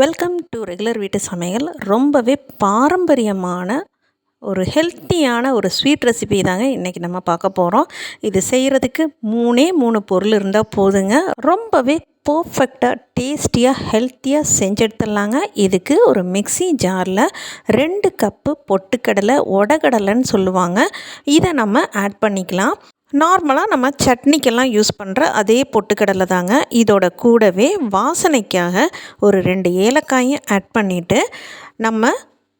Welcome to regular வீட்டு சமையல். ரொம்பவே பாரம்பரியமான ஒரு ஹெல்த்தியான ஒரு ஸ்வீட் ரெசிபி தாங்க இன்றைக்கி நம்ம பார்க்க போகிறோம் இது செய்கிறதுக்கு மூணே மூணு பொருள் இருந்தால் போதுங்க. ரொம்பவே பர்ஃபெக்டாக டேஸ்டியாக ஹெல்த்தியாக செஞ்செடுத்துடலாங்க. இதுக்கு ஒரு மிக்சி ஜாரில் ரெண்டு கப்பு பொட்டுக்கடலை உடகடலைன்னு சொல்லுவாங்க. இதை நம்ம ஆட் பண்ணிக்கலாம். நார்மலாக நம்ம சட்னிக்கெல்லாம் யூஸ் பண்ணுற அதே பொட்டுக்கடலை தாங்க. இதோட கூடவே வாசனைக்காக ஒரு ரெண்டு ஏலக்காயும் ஆட் பண்ணிவிட்டு நம்ம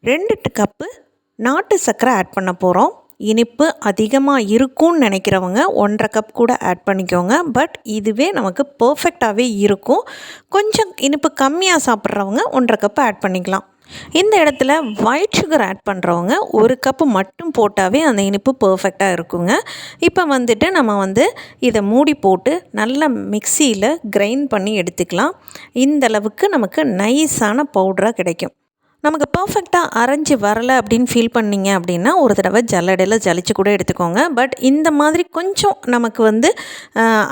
ரெண்டு கப்பு நாட்டு சர்க்கரை ஆட் பண்ண போகிறோம் இனிப்பு அதிகமாக இருக்கும்னு நினைக்கிறவங்க ஒன்றரை கப் கூட ஆட் பண்ணிக்கோங்க. பட் இதுவே நமக்கு பர்ஃபெக்டாகவே இருக்கும். கொஞ்சம் இனிப்பு கம்மியாக சாப்பிட்றவங்க ஒன்றரை கப் ஆட் பண்ணிக்கலாம். இந்த இடத்துல ஒயிட் சுகர் ஆட் பண்ணுறவங்க ஒரு கப்பு மட்டும் போட்டாவே அந்த இனிப்பு பர்ஃபெக்டாக இருக்குங்க. இப்போ வந்துட்டு நம்ம வந்து இதை மூடி போட்டு நல்லா மிக்சியில் கிரைண்ட் பண்ணி எடுத்துக்கலாம். இந்தளவுக்கு நமக்கு நைஸான பவுடராக கிடைக்கும். நமக்கு பர்ஃபெக்டாக அரைஞ்சி வரலை அப்படின்னு ஃபீல் பண்ணிங்க அப்படின்னா ஒரு தடவை ஜல்லடையில் ஜலிச்சு கூட எடுத்துக்கோங்க. பட் இந்த மாதிரி கொஞ்சம் நமக்கு வந்து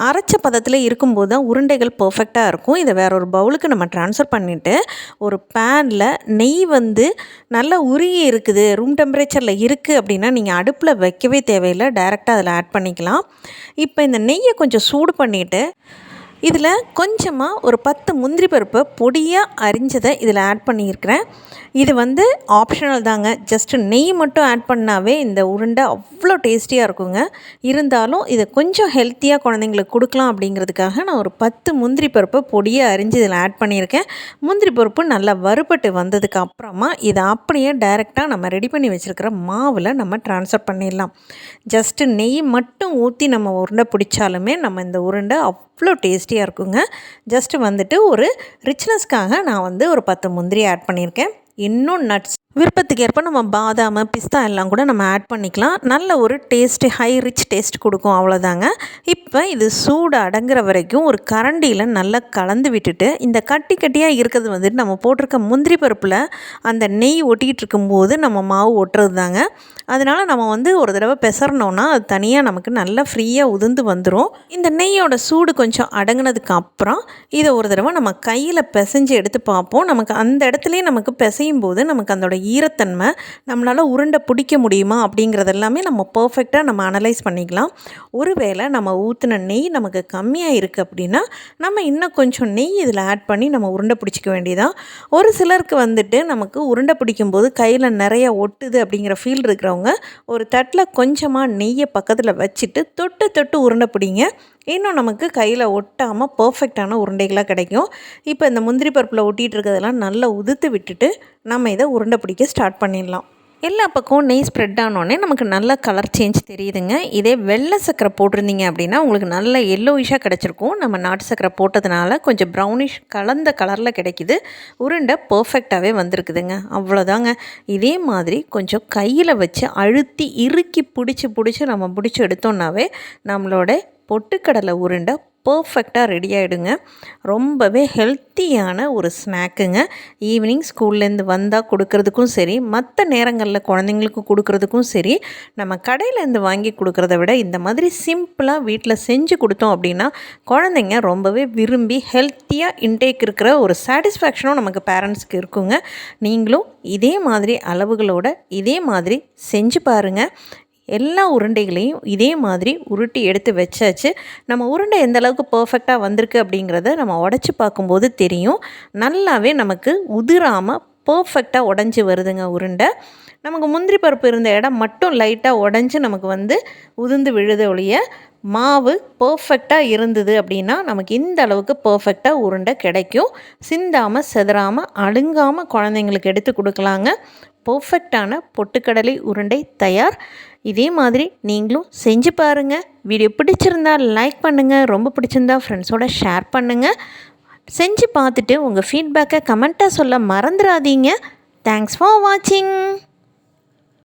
அரைச்ச பதத்தில் இருக்கும்போது தான் உருண்டைகள் பர்ஃபெக்டாக இருக்கும். இதை வேற ஒரு பவுலுக்கு நம்ம ட்ரான்ஸ்ஃபர் பண்ணிவிட்டு ஒரு பேனில் நெய் வந்து நல்லா உருகி இருக்குது ரூம் டெம்பரேச்சரில் இருக்குது அப்படின்னா நீங்கள் அடுப்பில் வைக்கவே தேவையில்லை. டைரெக்டாக அதில் ஆட் பண்ணிக்கலாம். இப்போ இந்த நெய்யை கொஞ்சம் சூடு பண்ணிவிட்டு இதில் கொஞ்சமாக ஒரு பத்து முந்திரி பருப்பை பொடியாக அரிஞ்சதை இதில் ஆட் பண்ணியிருக்கிறேன். இது வந்து ஆப்ஷனல் தாங்க. ஜஸ்ட்டு நெய் மட்டும் ஆட் பண்ணாவே இந்த உருண்டை அவ்வளோ டேஸ்டியாக இருக்குங்க. இருந்தாலும் இதை கொஞ்சம் ஹெல்த்தியாக குழந்தைங்களுக்கு கொடுக்கலாம் அப்படிங்கிறதுக்காக நான் ஒரு பத்து முந்திரி பருப்பை பொடியாக அரிஞ்சு இதில் ஆட் பண்ணியிருக்கேன். முந்திரி பருப்பு நல்லா வறுபட்டு வந்ததுக்கு அப்புறமா இதை அப்படியே டைரெக்டாக நம்ம ரெடி பண்ணி வச்சுருக்கிற மாவில் நம்ம ட்ரான்ஸ்ஃபர் பண்ணிடலாம். ஜஸ்ட்டு நெய் மட்டும் ஊற்றி நம்ம உருண்டை பிடிச்சாலுமே நம்ம இந்த உருண்டை அவ்வளோ டேஸ்டியாக இருக்குங்க. ஜஸ்ட்டு வந்துட்டு ஒரு ரிச்னஸ்க்காக நான் வந்து ஒரு பத்து முந்திரி ஆட் பண்ணியிருக்கேன். இன்னும் நட்ஸ் விருப்பத்துக்கு ஏற்ப நம்ம பாதாம் பிஸ்தா எல்லாம் கூட நம்ம ஆட் பண்ணிக்கலாம். நல்ல ஒரு டேஸ்ட்டு ஹை ரிச் டேஸ்ட் கொடுக்கும் அவ்வளோதாங்க இப்போ இது சூடு அடங்குற வரைக்கும் ஒரு கரண்டியில் நல்லா கலந்து விட்டுட்டு இந்த கட்டி கட்டியாக இருக்கிறது வந்துட்டு நம்ம போட்டிருக்க முந்திரி பருப்பில் அந்த நெய் ஒட்டிக்கிட்டு இருக்கும்போது நம்ம மாவு ஒட்டுறது தாங்க அதனால் நம்ம வந்து ஒரு தடவை பெசரணும்னா அது தனியாக நமக்கு நல்லா ஃப்ரீயாக உதிர்ந்து வந்துடும் இந்த நெய்யோட சூடு கொஞ்சம் அடங்கினதுக்கு அப்புறம் இதை ஒரு தடவை நம்ம கையில் பிசைஞ்சு எடுத்து பார்ப்போம். நமக்கு அந்த இடத்துலையே நமக்கு பிசை பிசையும் போது நமக்கு அதோட ஈரத்தன்மை நம்மளால் உருண்டை பிடிக்க முடியுமா அப்படிங்கிறது எல்லாமே நம்ம பர்ஃபெக்டாக நம்ம அனலைஸ் பண்ணிக்கலாம். ஒருவேளை நம்ம ஊற்றின நெய் நமக்கு கம்மியாக இருக்குது அப்படின்னா நம்ம இன்னும் கொஞ்சம் நெய் இதில் ஆட் பண்ணி நம்ம உருண்டை பிடிச்சிக்க வேண்டியதான் ஒரு சிலருக்கு வந்துட்டு நமக்கு உருண்டை பிடிக்கும்போது கையில் நிறைய ஒட்டுது அப்படிங்கிற ஃபீல் இருக்கிறவங்க ஒரு தட்டில் கொஞ்சமாக நெய்யை பக்கத்தில் வச்சுட்டு தொட்டு தொட்டு உருண்டை பிடிங்க. இன்னும் நமக்கு கையில் ஒட்டாமல் பர்ஃபெக்டான உருண்டைகளாக கிடைக்கும். இப்போ இந்த முந்திரி பருப்பில் ஒட்டிகிட்டு இருக்கிறதெல்லாம் நல்லா உதுத்து விட்டுட்டு நம்ம இதை உருண்டை பிடிக்க ஸ்டார்ட் பண்ணிடலாம். எல்லா பக்கம் நெய் ஸ்ப்ரெட் ஆனோடனே நமக்கு நல்ல கலர் சேஞ்ச் தெரியுதுங்க. இதே வெள்ளை சக்கரை போட்டிருந்தீங்க அப்படின்னா உங்களுக்கு நல்ல எல்லோயிஷாக கிடச்சிருக்கும். நம்ம நாட்டு சக்கரை போட்டதுனால கொஞ்சம் ப்ரௌனிஷ் கலந்த கலரில் கிடைக்கிது. உருண்டை பர்ஃபெக்டாகவே வந்திருக்குதுங்க. அவ்வளோதாங்க இதே மாதிரி கொஞ்சம் கையில் வச்சு அழுத்தி இறுக்கி பிடிச்சி பிடிச்சி நம்ம பிடிச்சி எடுத்தோன்னாவே நம்மளோட பொட்டுக்கடலை உருண்டை பர்ஃபெக்டாக ரெடி ஆகிடுங்க ரொம்பவே ஹெல்த்தியான ஒரு ஸ்நாக்குங்க ஈவினிங் ஸ்கூல்லேருந்து வந்தால் கொடுக்கறதுக்கும் சரி மற்ற நேரங்களில் குழந்தைங்களுக்கு கொடுக்குறதுக்கும் சரி நம்ம கடையிலேருந்து வாங்கி கொடுக்குறத விட இந்த மாதிரி சிம்பிளாக வீட்டில் செஞ்சு கொடுத்தோம் அப்படின்னா குழந்தைங்க ரொம்பவே விரும்பி ஹெல்த்தியாக இன்டேக் இருக்கிற ஒரு சாட்டிஸ்ஃபேக்ஷனும் நமக்கு பேரண்ட்ஸ்க்கு இருக்குங்க. நீங்களும் இதே மாதிரி அளவுகளோட இதே மாதிரி செஞ்சு பாருங்கள் எல்லா உருண்டைகளையும் இதே மாதிரி உருட்டி எடுத்து வச்சாச்சு. நம்ம உருண்டை எந்த அளவுக்கு பர்ஃபெக்டாக வந்திருக்கு அப்படிங்கிறத நம்ம உடச்சி பார்க்கும்போது தெரியும். நல்லாவே நமக்கு உதிராமல் பர்ஃபெக்டாக உடஞ்சி வருதுங்க உருண்டை. நமக்கு முந்திரி பருப்பு இருந்த இடம் மட்டும் லைட்டாக உடஞ்சி நமக்கு வந்து உதிர்ந்து விழுத ஒழிய மாவு பர்ஃபெக்டாக இருந்தது அப்படின்னா நமக்கு இந்த அளவுக்கு பர்ஃபெக்டாக உருண்டை கிடைக்கும். சிந்தாமல் செதறாமல் அழுங்காமல் குழந்தைங்களுக்கு எடுத்து கொடுக்கலாங்க. பர்ஃபெக்டான பொட்டுக்கடலை உருண்டை தயார். இதே மாதிரி நீங்களும் செஞ்சு பாருங்கள் வீடியோ பிடிச்சிருந்தால் லைக் பண்ணுங்கள் ரொம்ப பிடிச்சிருந்தா ஃப்ரெண்ட்ஸோட ஷேர் பண்ணுங்கள் செஞ்சு பார்த்துட்டு உங்கள் ஃபீட்பேக்கை கமெண்ட்டாக சொல்ல மறந்துடாதீங்க தேங்க்ஸ் ஃபார் வாட்சிங்